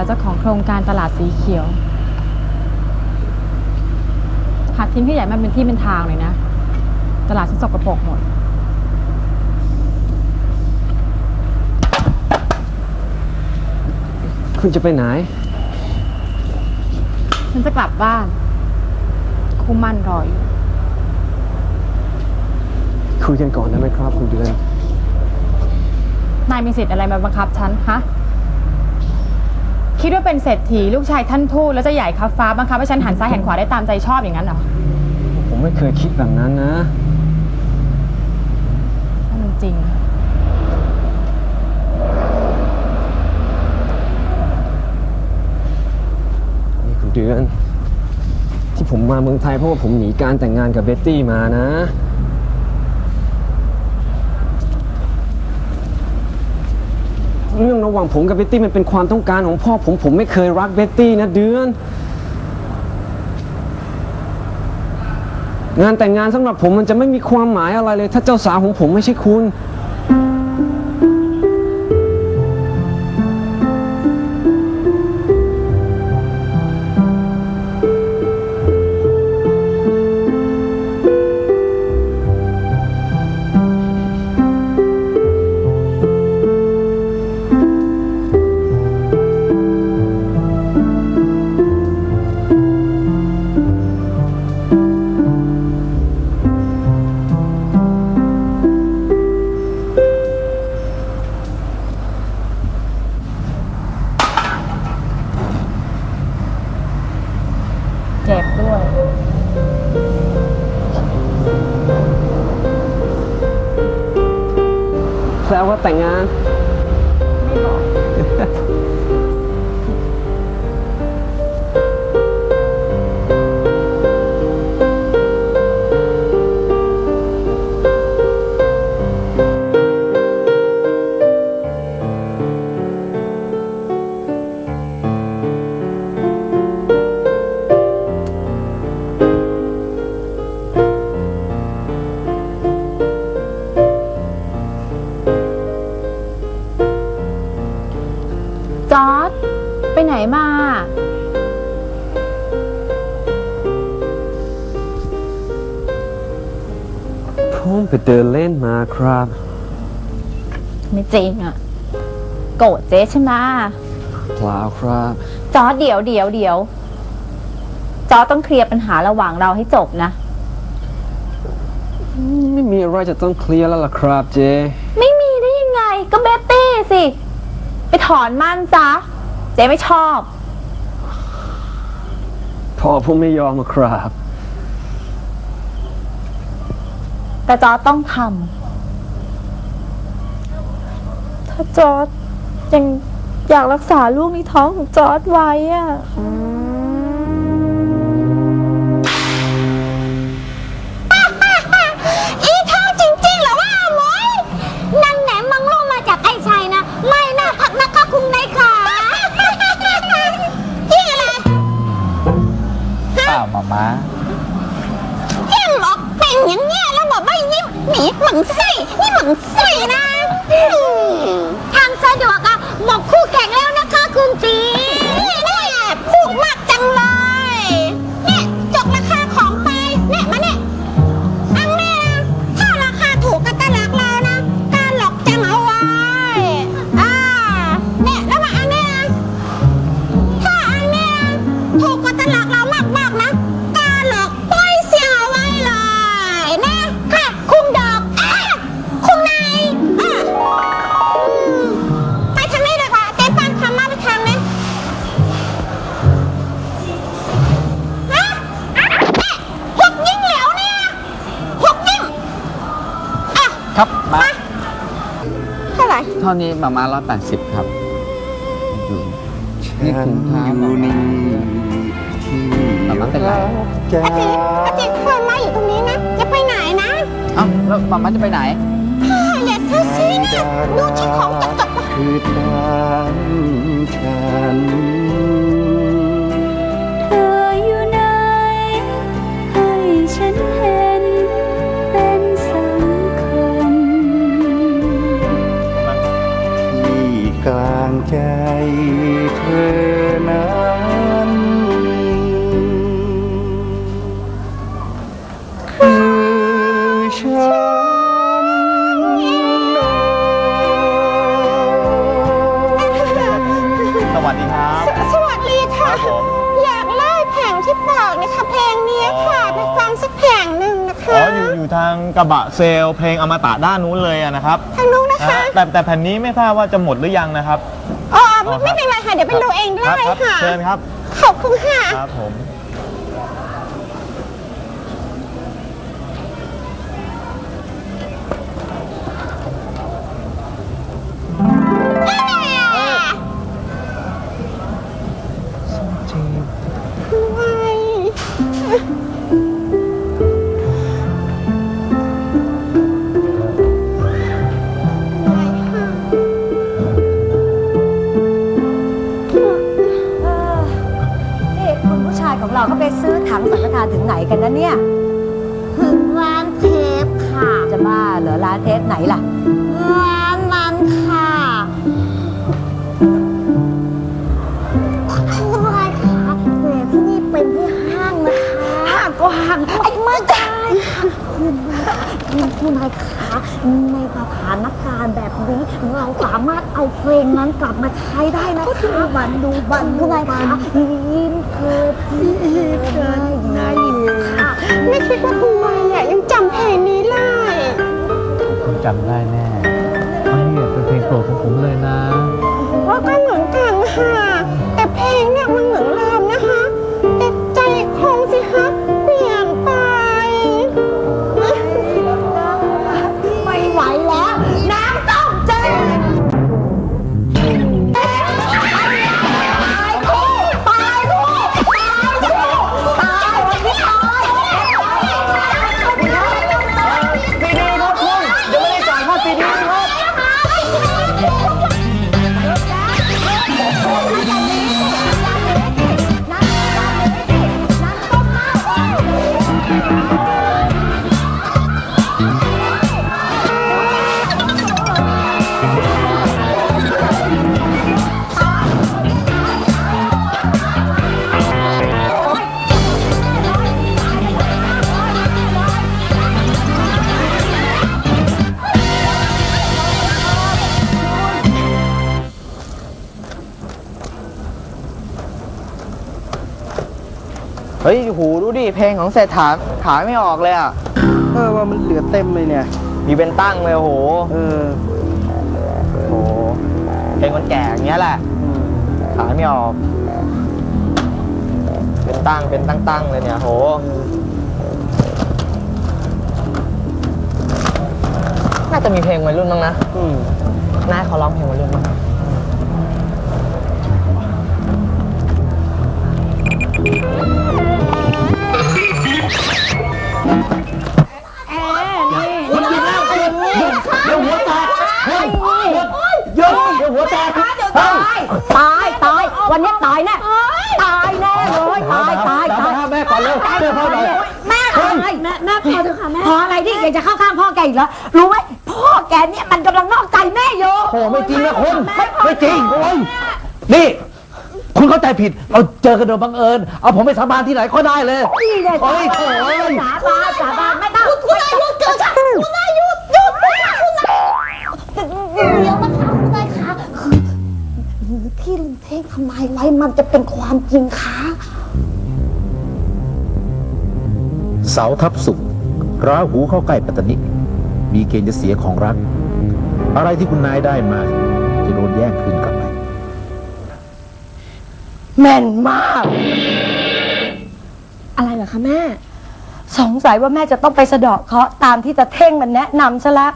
เหรอเจ้าของโครงการตลาดสีเขียว หัดทิ้งขยะมันเป็นที่เป็นทางเลยนะ ตลาดฉันสกปรกหมด คุณจะไปไหน ฉันจะกลับบ้านคู่มั่นรออยู่คุยกันก่อนได้ไหมครับ คุณเดือน นายมีสิทธิ์อะไรมาบังคับฉันฮะ คิดว่าเป็นเศรษฐีลูกชายท่านทูตแล้วจะใหญ่ครับฟ้าบังคับให้ฉันหันซ้ายหันขวาได้ตามใจชอบอย่างนั้นเหรอผมไม่เคยคิดแบบนั้นนะ ถ้ามันจริง นี่คุณเดือน ที่ผมมาเมืองไทยเพราะว่าผมหนีการแต่งงานกับเบ็ตตี้มานะ เรื่องระหว่างผมกับเบ็ตตี้มันเป็นความต้องการของพ่อผมผมไม่เคยรักเบ็ตตี้นะเดือน งานแต่งงานสำหรับผมมันจะไม่มีความหมายอะไรเลย ถ้าเจ้าสาวของผมไม่ใช่คุณ แซวว่าแต่งงานไม่บอก ไปเดินเล่นมาครับ ไม่จริงอะโกรธเจ๊ใช่ไหมเปล่าครับ จอร์จเดี๋ยวเดี๋ยวเดี๋ยวจอร์จต้องเคลียร์ปัญหาระหว่างเราให้จบนะ ไม่มีอะไรจะต้องเคลียร์แล้วล่ะครับเจไม่มีได้ยังไง ก็เบตตี้สิ ไปถอนมั่นซะ เจ๊ไม่ชอบ พ่อผมไม่ยอมอะครับ แต่จอร์จต้องทำถ้าจอร์จยังอยากรักษาลูกในท้องของจอร์จไว้อะอีเท่าจริงๆเหรอว่าหมวยนั่นแหนมังลูกมาจากไอ้ชัยนะ ไม่น่าพักนะคะคุณนายขาที่อะไรเปล่ามาม้าที่หลอกเป็นอย่างเงี้ย หนีเหมือนไส้นี่เหมือนไส้นะทางสะดวกอะบอกคู่แข่งแล้วนะคะคุณตีนี่พูด ครับมาเท่าไหร่ เท่านี้มาม้าร้อยแปดสิบครับดูนี่ถุงเท้ามาม้ามาม้าเป็นไรอาจิอาจิเพื่อนมาอยู่ตรงนี้นะ จะไปไหนนะเอ้าแล้วมาม้าจะไปไหนอ่าอย่าซื้อซีนะดูที่ของตกตกคือทางฉันางกระบะเซลล์เพลงอมตะด้านนู้นเลยอะนะครับทางนู้นนะคะฮะแต่แต่แผ่นนี้ไม่ทราบว่าจะหมดหรือยังนะครับ อ๋ออ๋อครับไม่เป็นไรค่ะ เดี๋ยวไปดูเองคได้รัครับค่ะ เชิญครับ ขอบคุณค่ะ ครับผม ผู้ชายของเราเขาไปซื้อถังสังฆทานถึงไหนกันนะเนี่ย ถึงร้านเทปค่ะจะบ้าเหรอร้านเทปไหนล่ะ ร้านนั้นค่ะคุณนายคะแหมที่นี่เป็นที่ห้างนะคะห้างก็ห้างไอ้ไม่ได้ค่ะคุณนายคุณนายคะ ในสถานการณ์แบบนี้เราสามารถเอาเพลงนั้นกลับมาใช้ได้นะคะก็ดูบันดูบันคุณนายคะยิ้มเกิดยิ้มเกิดนายยิ้มค่ะไม่คิดว่าคุณนายเนี่ยยังจำเพลงนี้ได้ผมจำได้แน่ เฮ้ยหูดูดิเพลงของเศรษฐาขายไม่ออกเลยอะ เออว่ามันเหลือเต็มเลยเนี่ย มีเป็นตั้งเลยโอ้โหเออโอ้โหเพลงคนแก่อย่างเงี้ยแหละขายไม่ออก เป็นตั้งเป็นตั้งๆเลยเนี่ยโหน่าจะมีเพลงวัยรุ่นบ้างนะอืมน่าให้เขาร้องเพลงวัยรุ่นบ้าง ตายตายวันนี้ตายแน่ตายแน่เลยตายตายตายแม่ก่อนเร็วแม่พ่อหน่อยแม่ตายแม่แม่พอเถอะค่ะแม่พออะไรที่อยากจะเข้าข้างพ่อแกอีกเหรอรู้ไหมพ่อแกเนี่ยมันกำลังนอกใจแม่อยู่โอ้ไม่จริงนะคุณไม่จริงโอ้ยนี่ คุณเข้าใจผิด เราเจอกันโดยบังเอิญ เอาผมไปสาบานที่ไหนก็ได้เลย นี่เลยโอ้ยโถ่สาบานสาบานไม่ต้องคุณนายหยุดเกิดค่ะคุณนายหยุดหยุดคุณนายคุณนายเดี๋ยวนะคะคุณนายคะคือคือที่ลุงเท่งทำนายไว้มันจะเป็นความจริงคะเสาทับสุขราหูเข้าใกล้ปัตตนิมีเกณฑ์จะเสียของรัก อะไรที่คุณนายได้มา จะโดนแย่งคืนกลับไป แม่นมาก อะไรเหรอคะแม่ สงสัยว่าแม่จะต้องไปสะเดาะเคราะห์ตามที่ตาเท่งมันแนะนำซะแล้ว